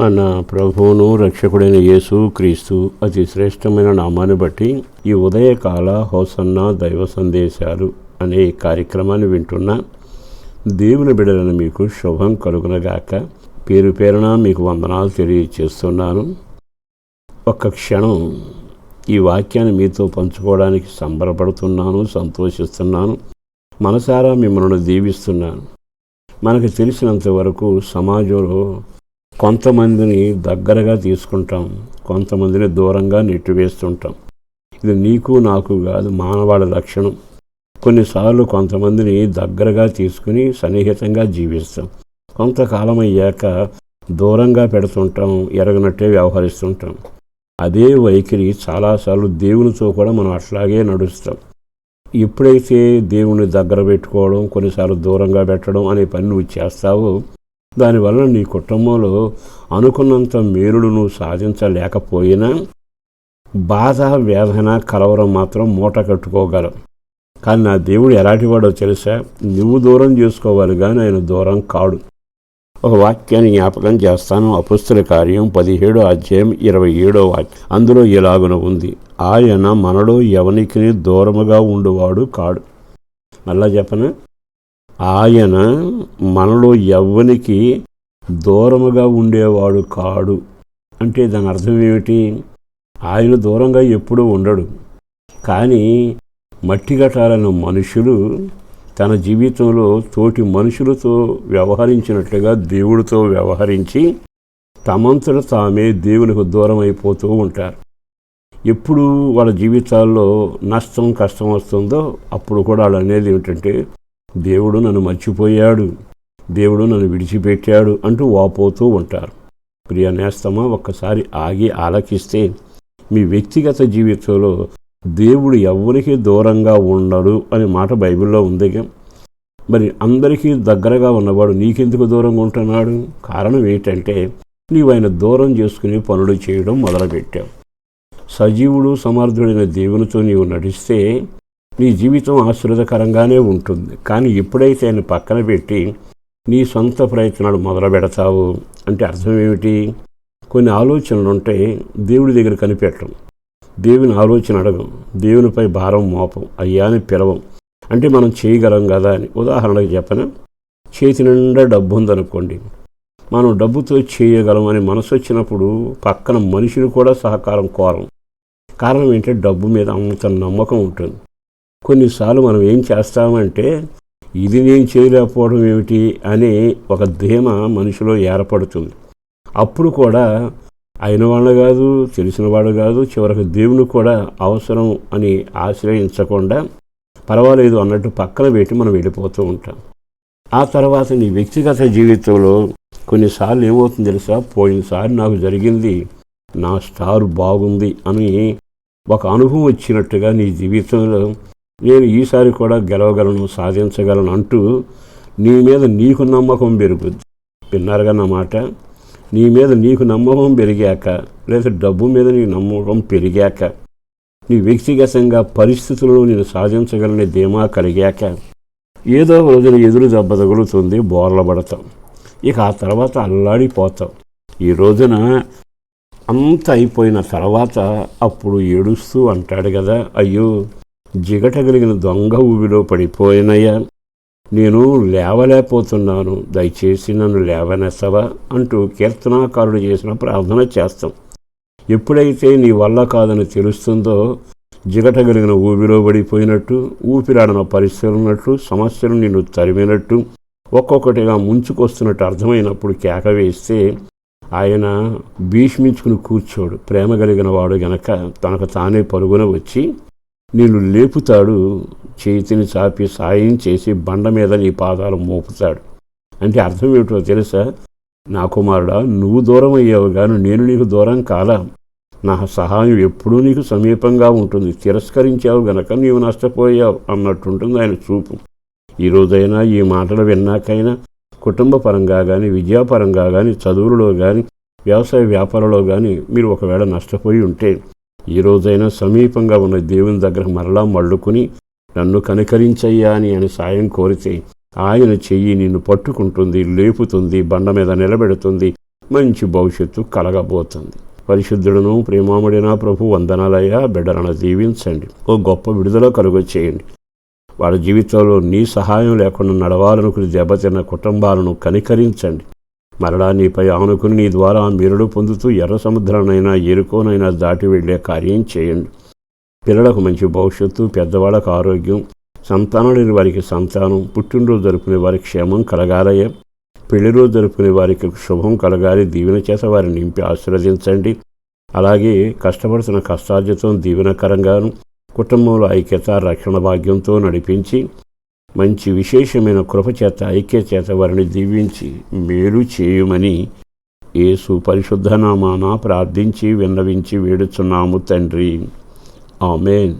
మన ప్రభువును రక్షకుడైన యేసు క్రీస్తు అతి శ్రేష్టమైన నామాన్ని బట్టి ఈ ఉదయకాల హోసన్న దైవ సందేశాలు అనే కార్యక్రమాన్ని వింటున్న దేవుని బిడలను మీకు శుభం కలుగునగాక పేరు పేరున మీకు వందనాలు తెలియచేస్తున్నాను. ఒక్క క్షణం ఈ వాక్యాన్ని మీతో పంచుకోవడానికి సంబరపడుతున్నాను సంతోషిస్తున్నాను మనసారా మిమ్మల్ని దీవిస్తున్నాను. మనకు తెలిసినంత వరకు సమాజంలో కొంతమందిని దగ్గరగా తీసుకుంటాం కొంతమందిని దూరంగా నెట్టివేస్తుంటాం. ఇది నీకు నాకు కాదు మానవాళి లక్షణం. కొన్నిసార్లు కొంతమందిని దగ్గరగా తీసుకుని సన్నిహితంగా జీవిస్తాం. కొంతకాలం అయ్యాక దూరంగా పెడుతుంటాం ఎరగనట్టే వ్యవహరిస్తుంటాం. అదే వైఖరి చాలాసార్లు దేవునితో కూడా మనం అట్లాగే నడుస్తాం. ఎప్పుడైతే దేవుని దగ్గర పెట్టుకోవడం కొన్నిసార్లు దూరంగా పెట్టడం అనే పని నువ్వు చేస్తావో దానివల్ల నీ కుటుంబంలో అనుకున్నంత మేలుడు నువ్వు సాధించలేకపోయినా బాధ వేదన కలవరం మాత్రం మూట కట్టుకోగలం కానీ నా దేవుడు ఎలాంటివాడో తెలుసా? నువ్వు దూరం చేసుకోవాలి కానీ ఆయన దూరం కాడు. ఒక వాక్యాన్ని జ్ఞాపకం చేస్తాను. అపుస్తుల కార్యం పదిహేడో అధ్యాయం ఇరవై ఏడో వాక్యం. అందులో ఇలాగున ఉంది. ఆయన మనలో ఎవనికి దూరముగా ఉండువాడు కాడు. మళ్ళా చెప్పను? ఆయన మనలో ఎవ్వనికి దూరముగా ఉండేవాడు కాడు. అంటే దాని అర్థం ఏమిటి? ఆయన దూరంగా ఎప్పుడూ ఉండడు. కానీ మట్టిగటాలను మనుషులు తన జీవితంలో తోటి మనుషులతో వ్యవహరించినట్లుగా దేవుడితో వ్యవహరించి తమంతట తామే దేవునికి దూరం అయిపోతూ ఉంటారు. ఎప్పుడు వాళ్ళ జీవితాల్లో నష్టం కష్టం వస్తుందో అప్పుడు కూడా వాళ్ళు అనేది ఏమిటంటే దేవుడు నన్ను మర్చిపోయాడు. దేవుడు నన్ను విడిచిపెట్టాడు అంటూ వాపోతూ ఉంటారు. ప్రియ నేస్తమా ఒక్కసారి ఆగి ఆలకిస్తే మీ వ్యక్తిగత జీవితంలో దేవుడు ఎవరికి దూరంగా ఉండడు అనే మాట బైబిల్లో ఉంది మరి అందరికీ దగ్గరగా ఉన్నవాడు నీకెందుకు దూరంగా ఉంటున్నాడు? కారణం ఏంటంటే నీవు ఆయన దూరం చేసుకుని పనులు చేయడం మొదలుపెట్టావు. సజీవుడు సమర్థుడైన దేవునితో నీవు నడిస్తే నీ జీవితం ఆశ్రదకరంగానే ఉంటుంది. కానీ ఎప్పుడైతే ఆయన పక్కన పెట్టి నీ సొంత ప్రయత్నాలు మొదలు పెడతావు అంటే అర్థం ఏమిటి? కొన్ని ఆలోచనలు ఉంటే దేవుడి దగ్గర కనిపెట్టం దేవుని ఆలోచన అడగం. దేవునిపై భారం మోపం. అయ్యాని పిలవం. అంటే మనం చేయగలం కదా అని. ఉదాహరణకు చెప్పన? చేతి నిండా డబ్బు ఉందనుకోండి. మనం డబ్బుతో చేయగలం అని మనసు వచ్చినప్పుడు పక్కన మనిషిని కూడా సహకారం కోరం. కారణం ఏంటంటే డబ్బు మీద అంత నమ్మకం ఉంటుంది. కొన్నిసార్లు మనం ఏం చేస్తామంటే ఇది నేను చేయలేకపోవడం ఏమిటి అనే ఒక ధీమ మనిషిలో ఏర్పడుతుంది. అప్పుడు కూడా అయిన వాళ్ళు కాదు తెలిసినవాడు కాదు చివరికి దేవుని కూడా అవసరం అని ఆశ్రయించకుండా పర్వాలేదు అన్నట్టు పక్కన పెట్టి మనం వెళ్ళిపోతూ ఉంటాం. ఆ తర్వాత నీ వ్యక్తిగత జీవితంలో కొన్నిసార్లు ఏమవుతుంది తెలుసా? పోయినసారి నాకు జరిగింది నా స్టార్ బాగుంది అని ఒక అనుభవం వచ్చినట్టుగా నీ జీవితంలో నేను ఈసారి కూడా గెలవగలను సాధించగలను అంటూ నీ మీద నీకు నమ్మకం పెరుగుద్ది. విన్నారుగా నా మాట? నీ మీద నీకు నమ్మకం పెరిగాక లేదా డబ్బు మీద నీ నమ్మకం పెరిగాక నీ వ్యక్తిగతంగా పరిస్థితులను నేను సాధించగలని ధీమా కలిగాక ఏదో రోజున ఎదురు దెబ్బ తగులుతుంది బోర్ల పడతాం. ఇక ఆ తర్వాత అల్లాడిపోతాం. ఈ రోజున అంత అయిపోయిన తర్వాత అప్పుడు ఏడుస్తూ అంటాడు కదా అయ్యో జిగటగలిగిన దొంగ ఊబిలో పడిపోయినయ్యా. నేను లేవలేకపోతున్నాను. దయచేసి నన్ను లేవనెత్తవా అంటూ కీర్తనాకారుడు చేసిన ప్రార్థన చేస్తాం. ఎప్పుడైతే నీ వల్ల కాదని తెలుస్తుందో జిగటగలిగిన ఊబిలో పడిపోయినట్టు ఊపిరాడన పరిస్థితున్నట్టు సమస్యలు నిన్ను తరిమినట్టు ఒక్కొక్కటిగా ముంచుకొస్తున్నట్టు అర్థమైనప్పుడు కేక వేస్తే ఆయన భీష్మించుకుని కూర్చోడు. ప్రేమ కలిగిన వాడు గనక తనకు తానే పరుగున వచ్చి నేను లేపుతాడు చేతిని చాపి సాయం చేసి బండ మీద నీ పాదాలు మోపుతాడు. అంటే అర్థం ఏమిటో తెలుసా? నా కుమారుడా నువ్వు దూరం అయ్యావు కానీ నేను నీకు దూరం కాలా. నా సహాయం ఎప్పుడూ నీకు సమీపంగా ఉంటుంది. తిరస్కరించావు గనక నీవు నష్టపోయావు అన్నట్టుంటుంది ఆయన చూపు. ఈ రోజైనా ఈ మాటలు విన్నాకైనా కుటుంబ పరంగా కానీ విద్యాపరంగా కానీ చదువులలో కానీ వ్యవసాయ వ్యాపారంలో కానీ మీరు ఒకవేళ నష్టపోయి ఉంటే ఈ రోజైనా సమీపంగా ఉన్న దేవుని దగ్గర మరలా మళ్ళుకుని నన్ను కనికరించయ్యా అని అని సాయం కోరితే ఆయన చెయ్యి నిన్ను పట్టుకుంటుంది లేపుతుంది బండ మీద నిలబెడుతుంది మంచి భవిష్యత్తు కలగబోతుంది. పరిశుద్ధుడను ప్రేమాముడినా ప్రభు వందనాలయ్యా బిడ్డలను దీవించండి. ఓ గొప్ప విడుదల కలుగు చేయండి. వాళ్ళ జీవితంలో నీ సహాయం లేకుండా నడవాలనుకుని దెబ్బతిన్న కుటుంబాలను కనికరించండి. మరలా నీపై ఆనుకుని నీ ద్వారా మీరుడు పొందుతూ ఎర్ర సముద్రానైనా ఎరుకోనైనా దాటి వెళ్ళే కార్యం చేయండి. పిల్లలకు మంచి భవిష్యత్తు పెద్దవాళ్ళకు ఆరోగ్యం సంతానం లేని వారికి సంతానం పుట్టినరోజు జరుపుకునే వారికి క్షేమం కలగాలయ్యా. పెళ్ళి రోజు జరుపుకునే వారికి శుభం కలగాలి. దీవెన చేత వారిని నింపి ఆశీర్వదించండి. అలాగే కష్టపడుతున్న కష్టార్జితం దీవెనకరంగాను కుటుంబంలో ఐక్యత రక్షణ భాగ్యంతో నడిపించి మంచి విశేషమైన కృపచేత ఐక్యచేత వారిని దీవించి మేలు చేయమని యేసు పరిశుద్ధనామాన ప్రార్థించి విన్నవించి వేడుచున్నాము తండ్రి. ఆమెన్.